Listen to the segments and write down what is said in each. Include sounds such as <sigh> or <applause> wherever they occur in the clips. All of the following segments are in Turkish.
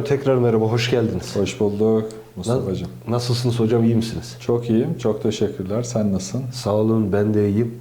Hocam tekrar merhaba, hoş geldiniz. Hoş bulduk Mustafa'cığım. Nasılsınız hocam, iyi misiniz? Çok iyiyim, çok teşekkürler. Sen nasılsın? Sağ olun, ben de iyiyim.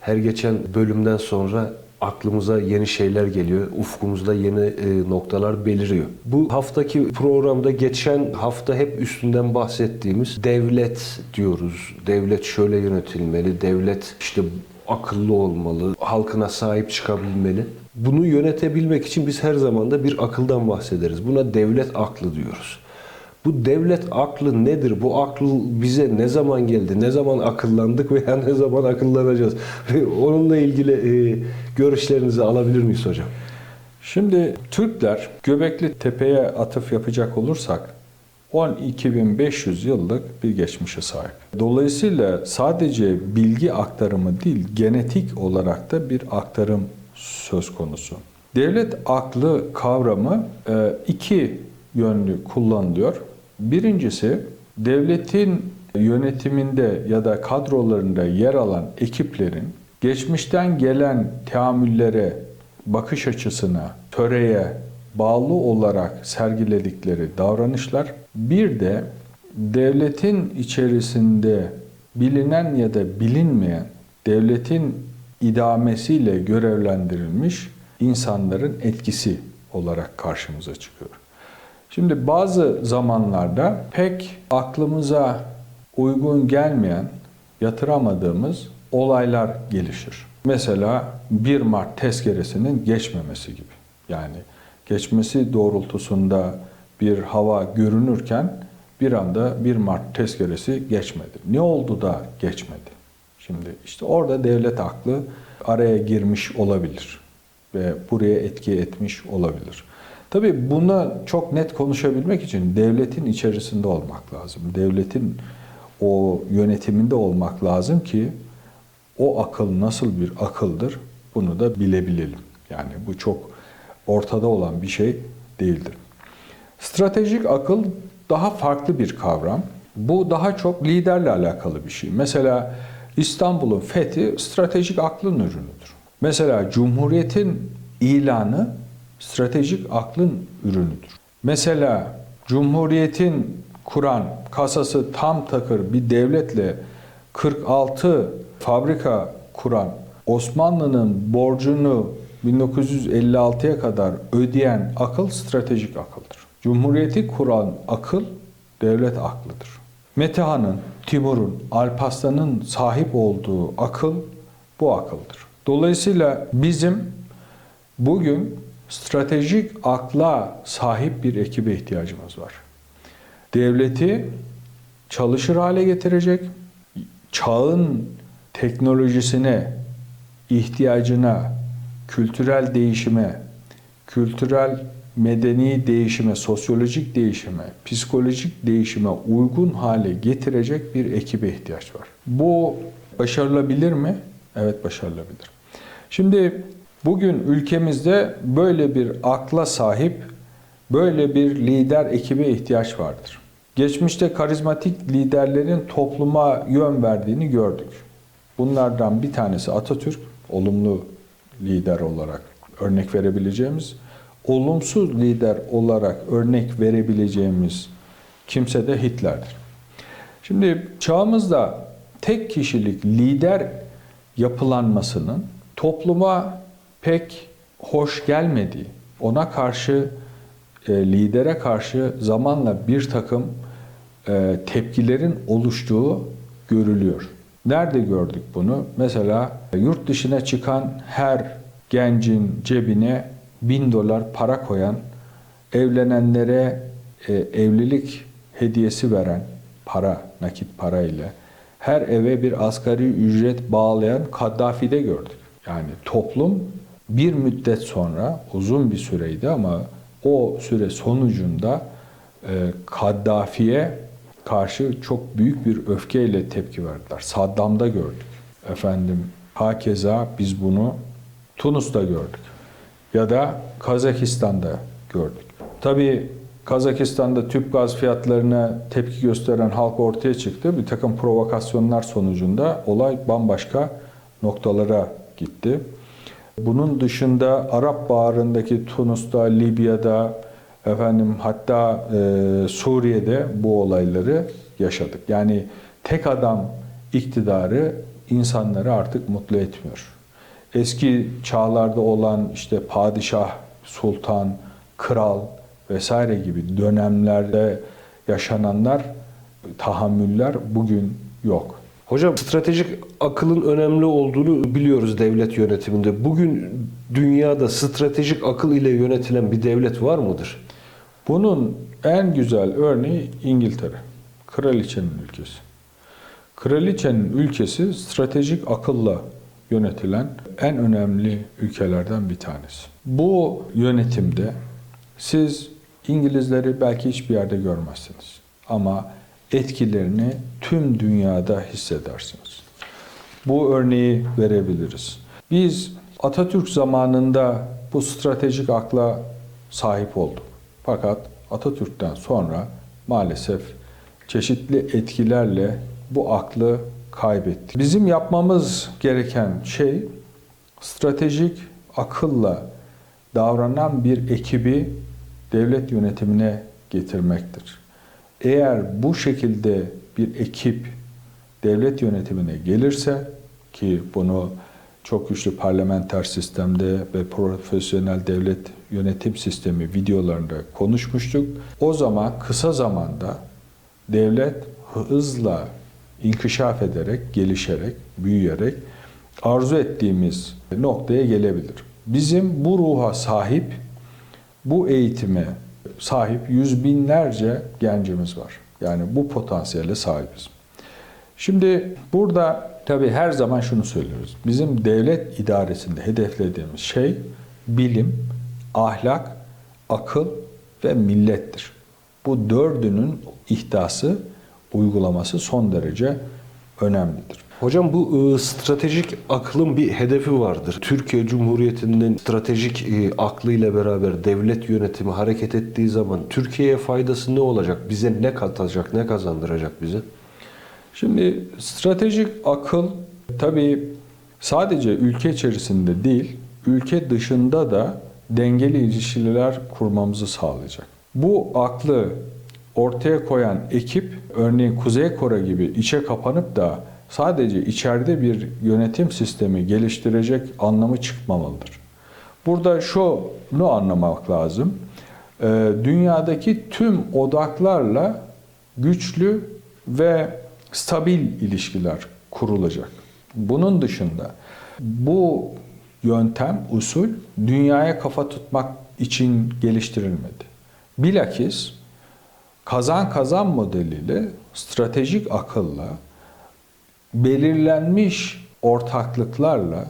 Her geçen bölümden sonra aklımıza yeni şeyler geliyor. Ufkumuzda yeni e, noktalar beliriyor. Bu haftaki programda geçen hafta hep üstünden bahsettiğimiz devlet diyoruz. Devlet şöyle yönetilmeli, devlet işte akıllı olmalı, halkına sahip çıkabilmeli. Bunu yönetebilmek için biz her zaman da bir akıldan bahsederiz. Buna devlet aklı diyoruz. Bu devlet aklı nedir? Bu akıl bize ne zaman geldi? Ne zaman akıllandık veya ne zaman akıllanacağız? <laughs> Onunla ilgili e, görüşlerinizi alabilir miyiz hocam? Şimdi Türkler Göbekli Tepe'ye atıf yapacak olursak 12.500 yıllık bir geçmişe sahip. Dolayısıyla sadece bilgi aktarımı değil, genetik olarak da bir aktarım söz konusu. Devlet aklı kavramı e, iki yönlü kullanılıyor. Birincisi devletin yönetiminde ya da kadrolarında yer alan ekiplerin geçmişten gelen teamüllere, bakış açısına, töreye bağlı olarak sergiledikleri davranışlar bir de devletin içerisinde bilinen ya da bilinmeyen devletin idamesiyle görevlendirilmiş insanların etkisi olarak karşımıza çıkıyor. Şimdi bazı zamanlarda pek aklımıza uygun gelmeyen, yatıramadığımız olaylar gelişir. Mesela 1 Mart tezkeresinin geçmemesi gibi. Yani geçmesi doğrultusunda bir hava görünürken bir anda 1 Mart tezkeresi geçmedi. Ne oldu da geçmedi? Şimdi işte orada devlet aklı araya girmiş olabilir ve buraya etki etmiş olabilir. Tabii buna çok net konuşabilmek için devletin içerisinde olmak lazım. Devletin o yönetiminde olmak lazım ki o akıl nasıl bir akıldır bunu da bilebilelim. Yani bu çok ortada olan bir şey değildir. Stratejik akıl daha farklı bir kavram. Bu daha çok liderle alakalı bir şey. Mesela İstanbul'un fethi stratejik aklın ürünüdür. Mesela Cumhuriyet'in ilanı stratejik aklın ürünüdür. Mesela Cumhuriyet'in kuran kasası tam takır bir devletle 46 fabrika kuran Osmanlı'nın borcunu 1956'ya kadar ödeyen akıl stratejik akıldır. Cumhuriyeti kuran akıl devlet aklıdır. Metehan'ın, Timur'un, Alparslan'ın sahip olduğu akıl bu akıldır. Dolayısıyla bizim bugün stratejik akla sahip bir ekibe ihtiyacımız var. Devleti çalışır hale getirecek, çağın teknolojisine, ihtiyacına, kültürel değişime, kültürel medeni değişime, sosyolojik değişime, psikolojik değişime uygun hale getirecek bir ekibe ihtiyaç var. Bu başarılabilir mi? Evet başarılabilir. Şimdi bugün ülkemizde böyle bir akla sahip, böyle bir lider ekibe ihtiyaç vardır. Geçmişte karizmatik liderlerin topluma yön verdiğini gördük. Bunlardan bir tanesi Atatürk, olumlu lider olarak örnek verebileceğimiz olumsuz lider olarak örnek verebileceğimiz kimse de Hitler'dir. Şimdi çağımızda tek kişilik lider yapılanmasının topluma pek hoş gelmediği, ona karşı e, lidere karşı zamanla bir takım e, tepkilerin oluştuğu görülüyor. Nerede gördük bunu? Mesela yurt dışına çıkan her gencin cebine bin dolar para koyan, evlenenlere e, evlilik hediyesi veren para, nakit para ile her eve bir asgari ücret bağlayan Kaddafi'de gördük. Yani toplum bir müddet sonra uzun bir süreydi ama o süre sonucunda e, Kaddafi'ye karşı çok büyük bir öfkeyle tepki verdiler. Saddam'da gördük. Efendim hakeza biz bunu Tunus'ta gördük ya da Kazakistan'da gördük. Tabii Kazakistan'da tüp gaz fiyatlarına tepki gösteren halk ortaya çıktı. Bir takım provokasyonlar sonucunda olay bambaşka noktalara gitti. Bunun dışında Arap Baharı'ndaki Tunus'ta, Libya'da, Efendim hatta e, Suriye'de bu olayları yaşadık. Yani tek adam iktidarı insanları artık mutlu etmiyor. Eski çağlarda olan işte padişah, sultan, kral vesaire gibi dönemlerde yaşananlar, tahammüller bugün yok. Hocam stratejik akılın önemli olduğunu biliyoruz devlet yönetiminde. Bugün dünyada stratejik akıl ile yönetilen bir devlet var mıdır? Bunun en güzel örneği İngiltere. Kraliçenin ülkesi. Kraliçenin ülkesi stratejik akılla yönetilen en önemli ülkelerden bir tanesi. Bu yönetimde siz İngilizleri belki hiçbir yerde görmezsiniz. Ama etkilerini tüm dünyada hissedersiniz. Bu örneği verebiliriz. Biz Atatürk zamanında bu stratejik akla sahip olduk. Fakat Atatürk'ten sonra maalesef çeşitli etkilerle bu aklı kaybettik. Bizim yapmamız gereken şey stratejik akılla davranan bir ekibi devlet yönetimine getirmektir. Eğer bu şekilde bir ekip devlet yönetimine gelirse ki bunu çok güçlü parlamenter sistemde ve profesyonel devlet yönetim sistemi videolarında konuşmuştuk. O zaman kısa zamanda devlet hızla inkişaf ederek, gelişerek, büyüyerek arzu ettiğimiz noktaya gelebilir. Bizim bu ruha sahip, bu eğitime sahip yüz binlerce gencimiz var. Yani bu potansiyele sahibiz. Şimdi burada tabii her zaman şunu söylüyoruz. Bizim devlet idaresinde hedeflediğimiz şey bilim, ahlak, akıl ve millettir. Bu dördünün ihdası, uygulaması son derece önemlidir. Hocam bu e, stratejik aklın bir hedefi vardır. Türkiye Cumhuriyeti'nin stratejik e, aklıyla beraber devlet yönetimi hareket ettiği zaman Türkiye'ye faydası ne olacak? Bize ne katacak, ne kazandıracak bize? Şimdi stratejik akıl tabii sadece ülke içerisinde değil, ülke dışında da dengeli ilişkiler kurmamızı sağlayacak. Bu aklı ortaya koyan ekip örneğin Kuzey Kore gibi içe kapanıp da sadece içeride bir yönetim sistemi geliştirecek anlamı çıkmamalıdır. Burada şunu anlamak lazım. Ee, Dünyadaki tüm odaklarla güçlü ve stabil ilişkiler kurulacak. Bunun dışında bu yöntem, usul dünyaya kafa tutmak için geliştirilmedi. Bilakis kazan kazan modeliyle stratejik akılla belirlenmiş ortaklıklarla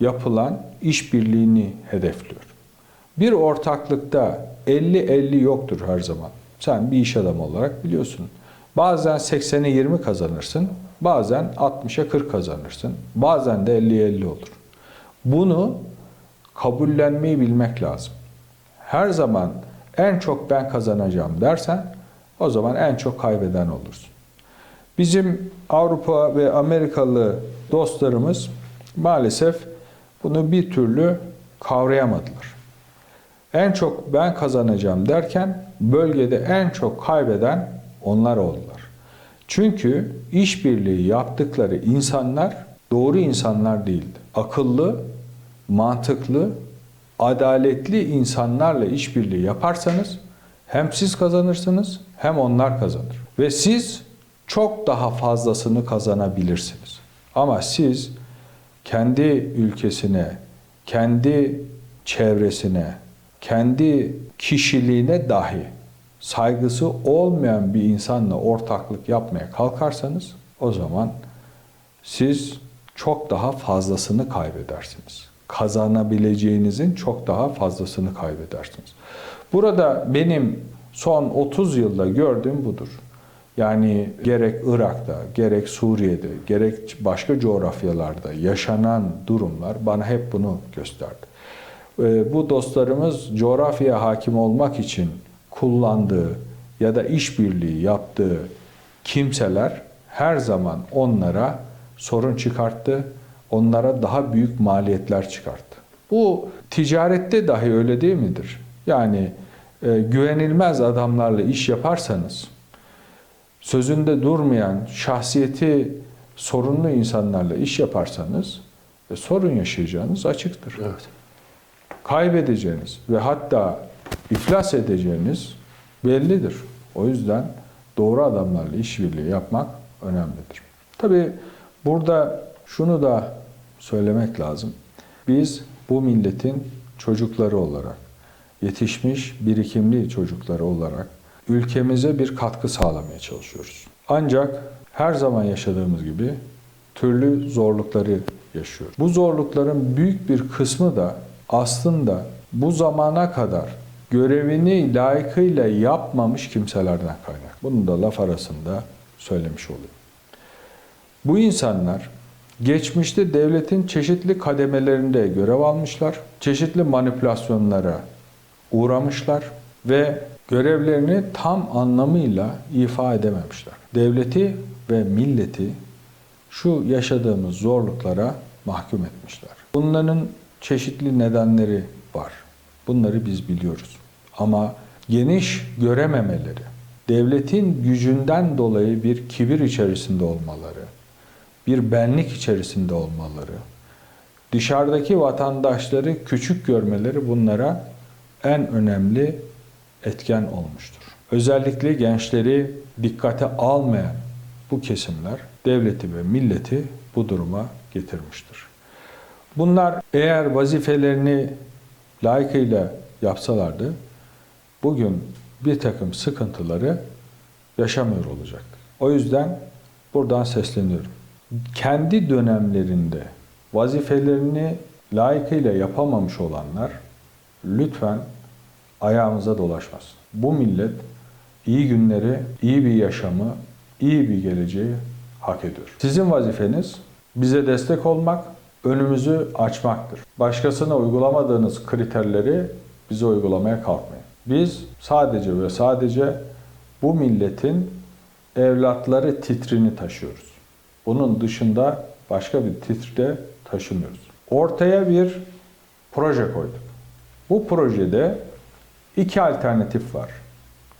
yapılan işbirliğini hedefliyor. Bir ortaklıkta 50-50 yoktur her zaman. Sen bir iş adamı olarak biliyorsun. Bazen 80'e 20 kazanırsın, bazen 60'a 40 kazanırsın, bazen de 50'ye 50 olur. Bunu kabullenmeyi bilmek lazım. Her zaman en çok ben kazanacağım dersen o zaman en çok kaybeden olursun. Bizim Avrupa ve Amerikalı dostlarımız maalesef bunu bir türlü kavrayamadılar. En çok ben kazanacağım derken bölgede en çok kaybeden onlar oldular. Çünkü işbirliği yaptıkları insanlar doğru insanlar değildi. Akıllı, mantıklı, adaletli insanlarla işbirliği yaparsanız hem siz kazanırsınız hem onlar kazanır. Ve siz çok daha fazlasını kazanabilirsiniz. Ama siz kendi ülkesine, kendi çevresine, kendi kişiliğine dahi saygısı olmayan bir insanla ortaklık yapmaya kalkarsanız o zaman siz çok daha fazlasını kaybedersiniz. Kazanabileceğinizin çok daha fazlasını kaybedersiniz. Burada benim son 30 yılda gördüğüm budur. Yani gerek Irak'ta, gerek Suriye'de, gerek başka coğrafyalarda yaşanan durumlar bana hep bunu gösterdi. Ee, Bu dostlarımız coğrafyaya hakim olmak için kullandığı ya da işbirliği yaptığı kimseler her zaman onlara sorun çıkarttı, onlara daha büyük maliyetler çıkarttı. Bu ticarette dahi öyle değil midir? Yani e, güvenilmez adamlarla iş yaparsanız, sözünde durmayan, şahsiyeti sorunlu insanlarla iş yaparsanız e, sorun yaşayacağınız açıktır. Evet. Kaybedeceğiniz ve hatta iflas edeceğiniz bellidir. O yüzden doğru adamlarla işbirliği yapmak önemlidir. Tabii burada şunu da söylemek lazım. Biz bu milletin çocukları olarak, yetişmiş birikimli çocukları olarak ülkemize bir katkı sağlamaya çalışıyoruz. Ancak her zaman yaşadığımız gibi türlü zorlukları yaşıyoruz. Bu zorlukların büyük bir kısmı da aslında bu zamana kadar görevini layıkıyla yapmamış kimselerden kaynak. Bunu da laf arasında söylemiş olayım. Bu insanlar geçmişte devletin çeşitli kademelerinde görev almışlar, çeşitli manipülasyonlara uğramışlar ve görevlerini tam anlamıyla ifa edememişler. Devleti ve milleti şu yaşadığımız zorluklara mahkum etmişler. Bunların çeşitli nedenleri var. Bunları biz biliyoruz. Ama geniş görememeleri, devletin gücünden dolayı bir kibir içerisinde olmaları, bir benlik içerisinde olmaları, dışarıdaki vatandaşları küçük görmeleri bunlara en önemli etken olmuştur. Özellikle gençleri dikkate almayan bu kesimler devleti ve milleti bu duruma getirmiştir. Bunlar eğer vazifelerini layıkıyla yapsalardı bugün bir takım sıkıntıları yaşamıyor olacaktı. O yüzden buradan sesleniyorum. Kendi dönemlerinde vazifelerini layıkıyla yapamamış olanlar lütfen ayağımıza dolaşmasın. Bu millet iyi günleri, iyi bir yaşamı, iyi bir geleceği hak ediyor. Sizin vazifeniz bize destek olmak, önümüzü açmaktır. Başkasına uygulamadığınız kriterleri bize uygulamaya kalkmayın. Biz sadece ve sadece bu milletin evlatları titrini taşıyoruz. Bunun dışında başka bir titre taşımıyoruz. Ortaya bir proje koyduk. Bu projede iki alternatif var.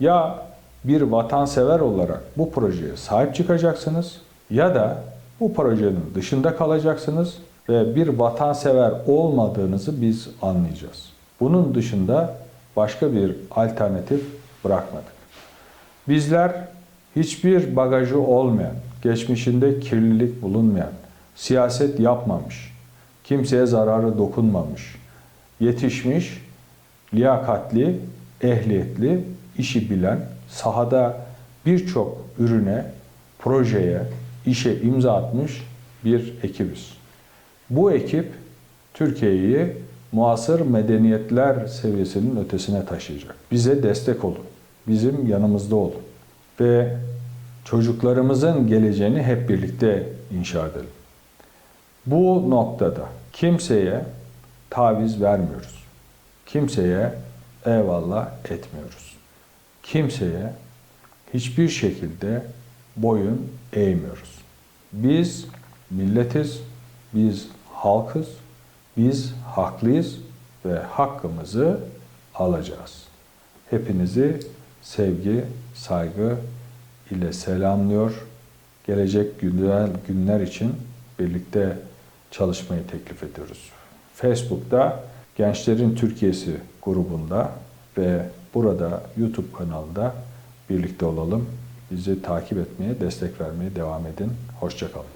Ya bir vatansever olarak bu projeye sahip çıkacaksınız ya da bu projenin dışında kalacaksınız ve bir vatansever olmadığınızı biz anlayacağız. Bunun dışında başka bir alternatif bırakmadık. Bizler hiçbir bagajı olmayan, geçmişinde kirlilik bulunmayan, siyaset yapmamış, kimseye zararı dokunmamış, yetişmiş, liyakatli, ehliyetli, işi bilen, sahada birçok ürüne, projeye, işe imza atmış bir ekibiz. Bu ekip Türkiye'yi muasır medeniyetler seviyesinin ötesine taşıyacak. Bize destek olun. Bizim yanımızda olun. Ve çocuklarımızın geleceğini hep birlikte inşa edelim. Bu noktada kimseye taviz vermiyoruz. Kimseye eyvallah etmiyoruz. Kimseye hiçbir şekilde boyun eğmiyoruz. Biz milletiz, biz halkız, biz haklıyız ve hakkımızı alacağız. Hepinizi sevgi, saygı ile selamlıyor. Gelecek günler, günler için birlikte çalışmayı teklif ediyoruz. Facebook'ta Gençlerin Türkiye'si grubunda ve burada YouTube kanalında birlikte olalım. Bizi takip etmeye, destek vermeye devam edin. Hoşçakalın.